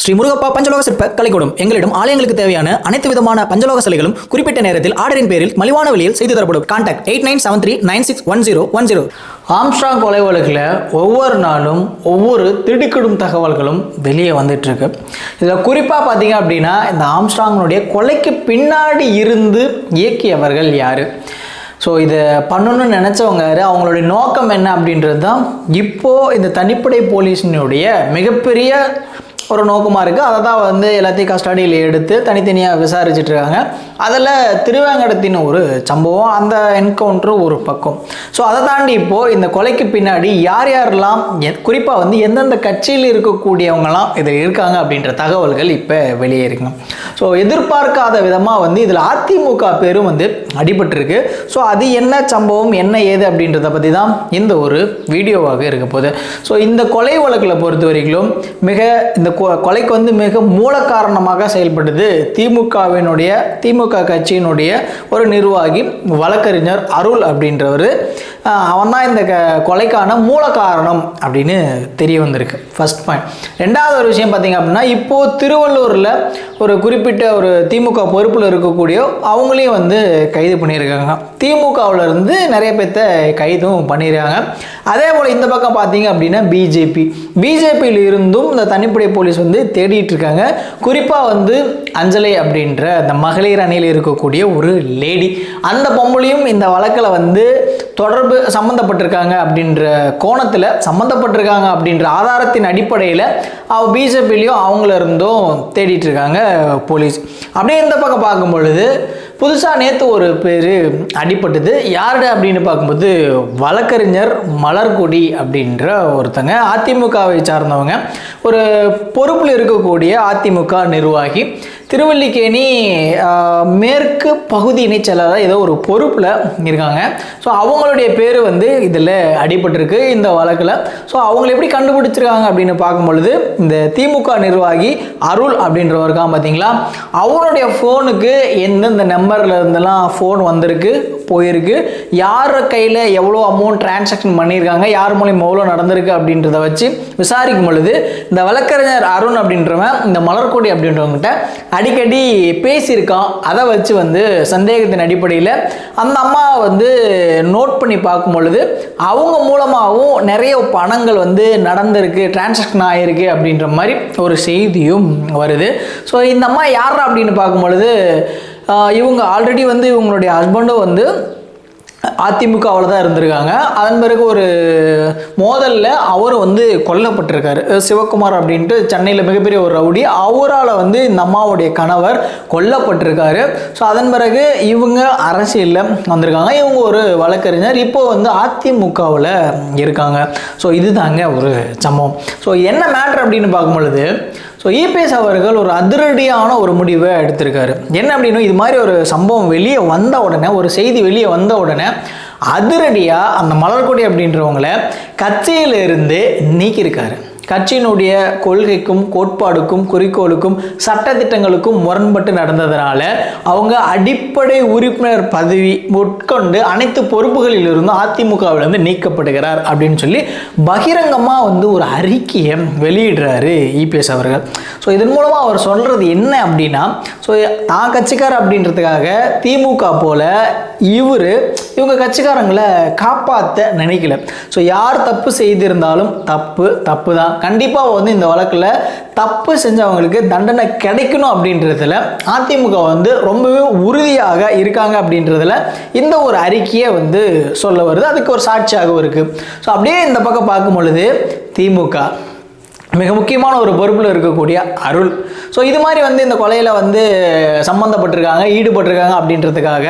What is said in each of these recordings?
ஸ்ரீ முருகப்பா பஞ்சலோக சிற்ப கலைக்கூடம் எங்களிடம் ஆலயங்களுக்கு தேவையான அனைத்து விதமான பஞ்சலோக சிலைகளும் குறிப்பிட்ட நேரத்தில் ஆர்டரின் பேரில் மலிவான விலையில் செய்து தரப்படும். Contact eight nine seven three nine six one zero one zero Armstrong கொலை வழக்கில் ஒவ்வொரு நாளும் ஒவ்வொரு திடுக்கிடும் தகவல்களும் வெளியே வந்துட்டுருக்கு. இதில் குறிப்பாக பார்த்தீங்க அப்படின்னா இந்த ஆம்ஸ்ட்ராங்கினுடைய கொலைக்கு பின்னாடி இருந்து இயக்கியவர்கள் யார்? ஸோ இதை பண்ணணும்னு நினச்சவங்க யார்? அவங்களுடைய நோக்கம் என்ன அப்படின்றது தான் இப்போது இந்த தனிப்படை போலீஸினுடைய மிகப்பெரிய ஒரு நோக்கமாக இருக்குது அதை தான் வந்து எல்லாத்தையும் கஸ்டடியில் எடுத்து தனித்தனியாக விசாரிச்சுட்டு இருக்காங்க. அதில் திருவேங்கடத்தின் ஒரு சம்பவம் அந்த என்கவுண்டர் ஒரு பக்கம். ஸோ அதை தாண்டி இப்போது இந்த கொலைக்கு பின்னாடி யார் யாரெல்லாம் குறிப்பாக வந்து எந்தெந்த கட்சியில் இருக்கக்கூடியவங்கலாம் இதில் இருக்காங்க அப்படின்ற தகவல்கள் இப்போ வெளியே இருக்குங்க ஸோ எதிர்பார்க்காத விதமாக வந்து இதில் அதிமுக பேரும் வந்து அடிபட்டிருக்கு. ஸோ அது என்ன சம்பவம்? என்ன ஏது அப்படின்றத பற்றி தான் இந்த ஒரு வீடியோவாக இருக்க போகுது. ஸோ இந்த கொலை வழக்கில் பொறுத்த வரைக்கும் மிக இந்த கொ- கொலைக்கு வந்து மிக மூல காரணமாக செயல்பட்டது திமுகவினுடைய திமுக கட்சியினுடைய ஒரு நிர்வாகி வழக்கறிஞர் அருள் அப்படின்றவர். அவன் தான் இந்த க கொலைக்கான மூல காரணம் அப்படின்னு தெரிய வந்திருக்கு. ஃபர்ஸ்ட் பாயிண்ட் ரெண்டாவது ஒரு விஷயம் பார்த்தீங்க அப்படின்னா இப்போது திருவள்ளூரில் ஒரு குறிப்பிட்ட ஒரு திமுக பொறுப்பில் இருக்கக்கூடிய அவங்களையும் வந்து கைது பண்ணியிருக்காங்க. திமுகவிலேருந்து நிறைய பேர்த்த கைதும் பண்ணியிருக்காங்க. அதே போல் இந்த பக்கம் பார்த்தீங்க அப்படின்னா பிஜேபி பிஜேபியில் இருந்தும் இந்த தனிப்படை போலீஸ் வந்து தேடிட்டு இருக்காங்க குறிப்பாக வந்து அஞ்சலை அப்படின்ற அந்த மகளிர் அணியில் இருக்கக்கூடிய ஒரு லேடி. அந்த பொம்பளையும் இந்த வழக்கில் வந்து தொடர்பு சம்மந்தப்பட்டிருக்காங்க அப்படின்ற கோணத்தில் சம்மந்தப்பட்டிருக்காங்க அப்படின்ற ஆதாரத்தின் அடிப்படையில் அவ பிஜேபிலையும் அவங்கள இருந்தும் தேடிட்டு இருக்காங்க போலீஸ். அப்படியே இந்த பக்கம் பார்க்கும் பொழுது புதுசாக நேற்று ஒரு பேர் அடிபட்டது. யாருட அப்படின்னு பார்க்கும்போது வழக்கறிஞர் மலர்கொடி அப்படின்ற ஒருத்தங்க. அதிமுக திமுகவை சார்ந்தவங்க. ஒரு பொறுப்பில் இருக்கக்கூடிய அதிமுக நிர்வாகி. திருவல்லிக்கேணி மேற்கு பகுதி இணைச் ஏதோ ஒரு பொறுப்பில் இருக்காங்க. ஸோ அவங்களுடைய பேர் வந்து இதில் அடிபட்டிருக்கு இந்த வழக்கில். ஸோ அவங்களை எப்படி கண்டுபிடிச்சிருக்காங்க அப்படின்னு பார்க்கும் பொழுது இந்த திமுக நிர்வாகி அருள் அப்படின்றவருக்கான் பார்த்தீங்களா அவருடைய ஃபோனுக்கு எந்தெந்த நம்பர்ல இருந்தெல்லாம் ஃபோன் வந்திருக்கு? போயிருக்கு. யார் கையில் எவ்வளோ அமௌண்ட் டிரான்சாக்ஷன் பண்ணியிருக்காங்க யார் மூலியம் எவ்வளோ நடந்திருக்கு அப்படின்றத வச்சு விசாரிக்கும் பொழுது இந்த வழக்கறிஞர் அருண் அப்படின்றவன் இந்த மலர்கொடி அப்படின்றவங்கிட்ட அடிக்கடி பேசியிருக்கான். அதை வச்சு வந்து சந்தேகத்தின் அடிப்படையில் அந்த அம்மா வந்து நோட் பண்ணி பார்க்கும் பொழுது அவங்க மூலமாகவும் நிறைய பணங்கள் வந்து நடந்திருக்கு டிரான்சாக்ஷன் ஆகிருக்கு அப்படின்ற மாதிரி ஒரு செய்தியும் வருது. ஸோ இந்த அம்மா யார் அப்படின்னு பார்க்கும் பொழுது இவங்க ஆல்ரெடி வந்து இவங்களுடைய ஹஸ்பண்டும் வந்து அதிமுகவில் தான் இருந்திருக்காங்க. அதன் பிறகு ஒரு மோதலில் அவர் வந்து கொல்லப்பட்டிருக்காரு. சிவகுமார் அப்படின்ட்டு சென்னையில் மிகப்பெரிய ஒரு ரவுடி. அவரால் வந்து இந்த அம்மாவுடைய கணவர் கொல்லப்பட்டிருக்காரு. ஸோ அதன் பிறகு இவங்க அரசியலில் வந்திருக்காங்க. இவங்க ஒரு வழக்கறிஞர். இப்போ வந்து அதிமுகவில் இருக்காங்க. ஸோ இதுதாங்க ஒரு சம்பவம். ஸோ என்ன மேட்ரு அப்படின்னு பார்க்கும் பொழுது ஸோ இபிஎஸ் அவர்கள் ஒரு அதிரடியான ஒரு முடிவை எடுத்திருக்காரு. என்ன அப்படின்னா இது மாதிரி ஒரு சம்பவம் வெளியே வந்த உடனே ஒரு செய்தி வெளியே வந்த உடனே அதிரடியாக அந்த மலர்கொடி அப்படின்றவங்கள கட்சியிலிருந்து நீக்கியிருக்காரு. கட்சியினுடைய கொள்கைக்கும் கோட்பாடுக்கும் குறிக்கோளுக்கும் சட்டத்திட்டங்களுக்கும் முரண்பட்டு நடந்ததுனால அவங்க அடிப்படை உறுப்பினர் பதவி உட்கொண்டு அனைத்து பொறுப்புகளில் இருந்தும் அதிமுகவிலிருந்து நீக்கப்படுகிறார் அப்படின்னு சொல்லி பகிரங்கமாக வந்து ஒரு அறிக்கையை வெளியிடுறாரு இபிஎஸ் அவர்கள். ஸோ இதன் மூலமாக அவர் சொல்கிறது என்ன அப்படின்னா ஸோ தான் கட்சிக்கார் அப்படின்றதுக்காக திமுக போல இவர் இவங்க கட்சிக்காரங்களை காப்பாற்ற நினைக்கல. ஸோ யார் தப்பு செய்திருந்தாலும் தப்பு தப்பு தான் கண்டிப்பாக வந்து இந்த வழக்கில் தப்பு செஞ்சவங்களுக்கு தண்டனை கிடைக்கணும் அப்படின்றதுல அதிமுக வந்து ரொம்பவே உறுதியாக இருக்காங்க அப்படின்றதுல இந்த ஒரு அறிக்கையை வந்து சொல்ல வருது. அதுக்கு ஒரு சாட்சியாகவும் இருக்குது ஸோ அப்படியே இந்த பக்கம் பார்க்கும் பொழுது திமுக மிக முக்கியமான ஒரு பொறுப்பில் இருக்கக்கூடிய அருள். ஸோ இது மாதிரி வந்து இந்த கொலையில் வந்து சம்மந்தப்பட்டிருக்காங்க ஈடுபட்டிருக்காங்க அப்படின்றதுக்காக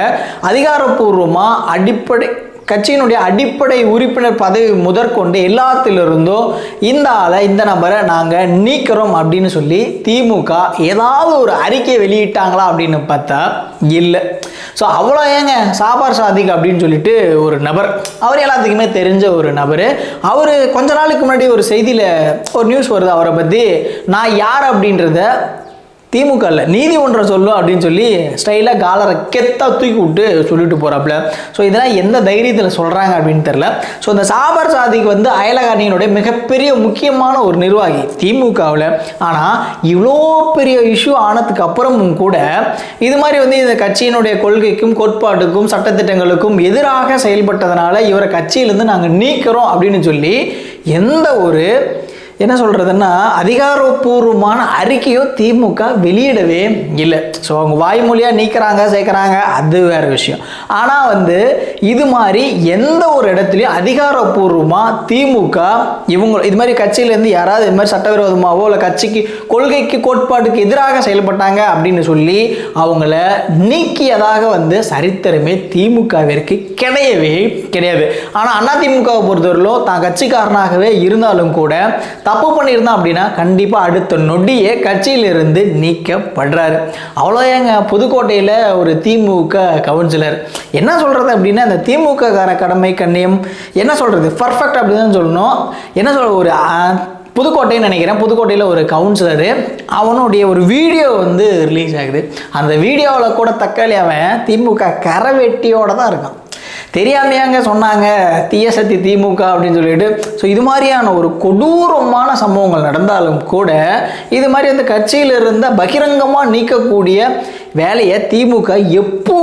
அதிகாரப்பூர்வமாக அடிப்படை கட்சியினுடைய அடிப்படை உறுப்பினர் பதவி முதற்கொண்டு எல்லாத்திலிருந்தும் இந்த ஆளை இந்த நபரை நாங்கள் நீக்கிறோம் அப்படின்னு சொல்லி திமுக ஏதாவது ஒரு அறிக்கை வெளியிட்டாங்களா அப்படின்னு பார்த்தா இல்லை. ஸோ அவ்வளோ ஏங்க? சாபார் சாதிக் அப்படின்னு சொல்லிட்டு ஒரு நபர் அவர் எல்லாத்துக்குமே தெரிஞ்ச ஒரு நபர். அவர் கொஞ்ச நாளுக்கு முன்னாடி ஒரு செய்தியில் ஒரு நியூஸ் வருது அவரை பற்றி நான் யார் அப்படின்றத திமுக இல்லை நீதி ஒன்றை சொல்லும் அப்படின்னு சொல்லி ஸ்டைலாக காலரை கெத்தா தூக்கி விட்டு சொல்லிட்டு போகிறாப்புல ஸோ இதெல்லாம் எந்த தைரியத்தில் சொல்கிறாங்க அப்படின்னு தெரில ஸோ இந்த சாபர் சாதிக்கு வந்து அயலகாணியினுடைய மிகப்பெரிய முக்கியமான ஒரு நிர்வாகி திமுகவில். ஆனால் இவ்வளோ பெரிய இஷ்யூ ஆனதுக்கு அப்புறமும் கூட இது மாதிரி வந்து இந்த கட்சியினுடைய கொள்கைக்கும் கோட்பாட்டுக்கும் சட்டத்திட்டங்களுக்கும் எதிராக செயல்பட்டதுனால இவரை கட்சியிலேருந்து நாங்கள் நீக்கிறோம் அப்படின்னு சொல்லி எந்த ஒரு என்ன சொல்கிறதுன்னா அதிகாரப்பூர்வமான அறிக்கையும் திமுக வெளியிடவே இல்லை. ஸோ அவங்க வாய்மொழியாக நீக்கிறாங்க சேர்க்குறாங்க அது வேறு விஷயம். ஆனால் வந்து இது மாதிரி எந்த ஒரு இடத்துலையும் அதிகாரப்பூர்வமாக திமுக இவங்க இது மாதிரி கட்சியிலேருந்து யாராவது இது மாதிரி சட்டவிரோதமாகவோ இல்லை கட்சிக்கு கொள்கைக்கு கோட்பாட்டுக்கு எதிராக செயல்பட்டாங்க அப்படின்னு சொல்லி அவங்கள நீக்கியதாக வந்து சரித்திரமே திமுகவிற்கு கிடையவே கிடையாது. ஆனால் அதிமுகவை பொறுத்தவரையிலும் தான் கட்சிக்காரனாகவே இருந்தாலும் கூட தப்பு பண்ணியிருந்தான் அப்படின்னா கண்டிப்பாக அடுத்த நொடியே கட்சியிலிருந்து நீக்கப்படுறாரு. அவ்வளோ ஏங்க புதுக்கோட்டையில் ஒரு திமுக கவுன்சிலர். என்ன சொல்கிறது அப்படின்னா அந்த திமுக கார கடமை கண்ணியம். என்ன சொல்கிறது பர்ஃபெக்ட் அப்படின்னு தான் சொல்லணும். என்ன சொல்ற ஒரு புதுக்கோட்டைன்னு நினைக்கிறேன். புதுக்கோட்டையில் ஒரு கவுன்சிலரு. அவனுடைய ஒரு வீடியோ வந்து ரிலீஸ் ஆகுது. அந்த வீடியோவில் கூட தக்காளி அவன் திமுக கரவெட்டியோட தான் இருக்கான். தெரியாமையாங்க சொன்னாங்க. தீய சக்தி திமுக அப்படின்னு சொல்லிட்டு. ஸோ இது மாதிரியான ஒரு கொடூரமான சம்பவங்கள் நடந்தாலும் கூட இது மாதிரி அந்த கட்சியில் இருந்த பகிரங்கமாக நீக்கக்கூடிய வேலையை திமுக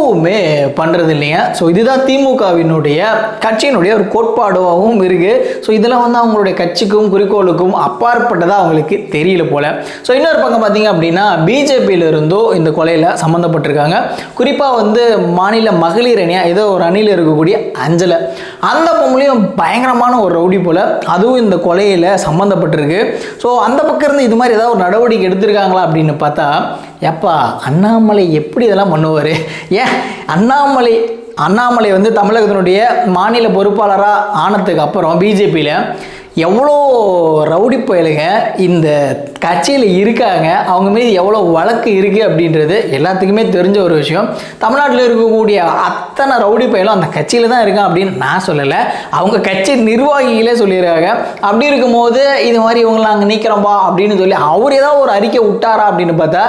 எதுவுமே பண்ணுறது இல்லைங்க ஸோ இதுதான் திமுகவினுடைய கட்சியினுடைய ஒரு கோட்பாடாகவும் இருக்குது ஸோ இதெல்லாம் வந்து அவங்களுடைய கட்சிக்கும் குறிக்கோளுக்கும் அப்பாற்பட்டதாக அவங்களுக்கு தெரியல போல. ஸோ இன்னொரு பக்கம் பார்த்தீங்க அப்படின்னா பிஜேபியிலிருந்தோ இந்த கொலையில் சம்மந்தப்பட்டிருக்காங்க குறிப்பாக வந்து மாநில மகளிர் அணியாக ஏதோ ஒரு அணியில் இருக்கக்கூடிய அஞ்சலை. அந்த பொம்பளையும் பயங்கரமான ஒரு ரவுடி போல் அதுவும் இந்த கொலையில் சம்மந்தப்பட்டிருக்கு ஸோ அந்த பக்கம் இருந்து இது மாதிரி ஏதாவது ஒரு நடவடிக்கை எடுத்திருக்காங்களா அப்படின்னு பார்த்தா எப்பா அண்ணாமலை எப்படி இதெல்லாம் பண்ணுவார்? ஏன் அண்ணாமலை அண்ணாமலை வந்து தமிழகத்தினுடைய மாநில பொறுப்பாளராக ஆனதுக்கு அப்புறம் பிஜேபியில் எவ்வளோ ரவுடி பயலுங்க இந்த கட்சியில் இருக்காங்க. அவங்க மீது எவ்வளோ வழக்கு இருக்குது அப்படின்றது எல்லாத்துக்குமே தெரிஞ்ச ஒரு விஷயம். தமிழ்நாட்டில் இருக்கக்கூடிய அத்தனை ரவுடி பயலும் அந்த கட்சியில் தான் இருக்கான் அப்படின்னு நான் சொல்லலை. அவங்க கட்சி நிர்வாகிகளே சொல்லியிருக்காங்க. அப்படி இருக்கும்போது இது மாதிரி இவங்களை நாங்கள் நீக்கிறோம்பா அப்படின்னு சொல்லி அவர் ஏதாவது ஒரு அறிக்கை விட்டாரா அப்படின்னு பார்த்தா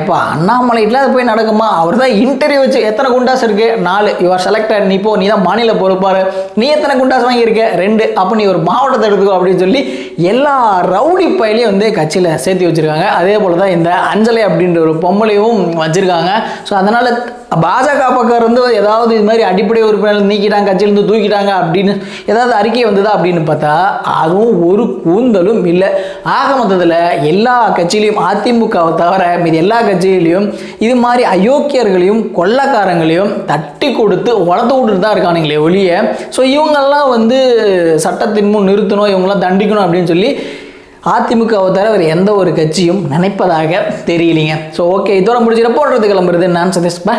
எப்பா அண்ணாமலையில் அது போய் நடக்குமா? அவர் தான் இன்டர்வியூ வச்சு எத்தனை குண்டாஸ் இருக்குது நாலு. யுவர் செலக்டட் நீ போ. நீ தான் மாநில பொறுப்பார் நீ எத்தனை குண்டாஸ் வாங்கியிருக்க? ரெண்டு. அப்போ நீ ஒரு மாவட்டத்தை எடுத்துக்கோ. அப்படின்னு சொல்லி எல்லா ரவுடி பயிலையும் வந்து கட்சியில் சேர்த்து வச்சிருக்காங்க. அதே போல் தான் இந்த அஞ்சலை அப்படின்ற ஒரு பொம்பளையும் வச்சிருக்காங்க. ஸோ அதனால் பாஜக பக்கம் இருந்து ஏதாவது இது மாதிரி அடிப்படை உறுப்பினர்கள் நீக்கிட்டாங்க கட்சியிலேருந்து தூக்கிட்டாங்க அப்படின்னு ஏதாவது அறிக்கை வந்ததா அப்படின்னு பார்த்தா அதுவும் ஒரு கூந்தலும் இல்லை. ஆக மொத்தத்தில் எல்லா கட்சியிலையும் அதிமுகவை தவிர மீது எல்லா கட்சியிலையும் இது மாதிரி அயோக்கியர்களையும் கொள்ளக்காரங்களையும் தட்டி கொடுத்து வளர்த்து விட்டுட்டு தான் இருக்கானுங்களே ஒழிய ஸோ இவங்கெல்லாம் வந்து சட்டத்தின் முன் நிறுத்தணும் இவங்கெல்லாம் தண்டிக்கணும் அப்படின்னு சொல்லி அதிமுகவை தவிர எந்த ஒரு கட்சியும் நினைப்பதாக தெரியலைங்க. ஸோ ஓகே இதோட முடிச்சு போடுறது கிளம்புறது நான் சதீஷ்பா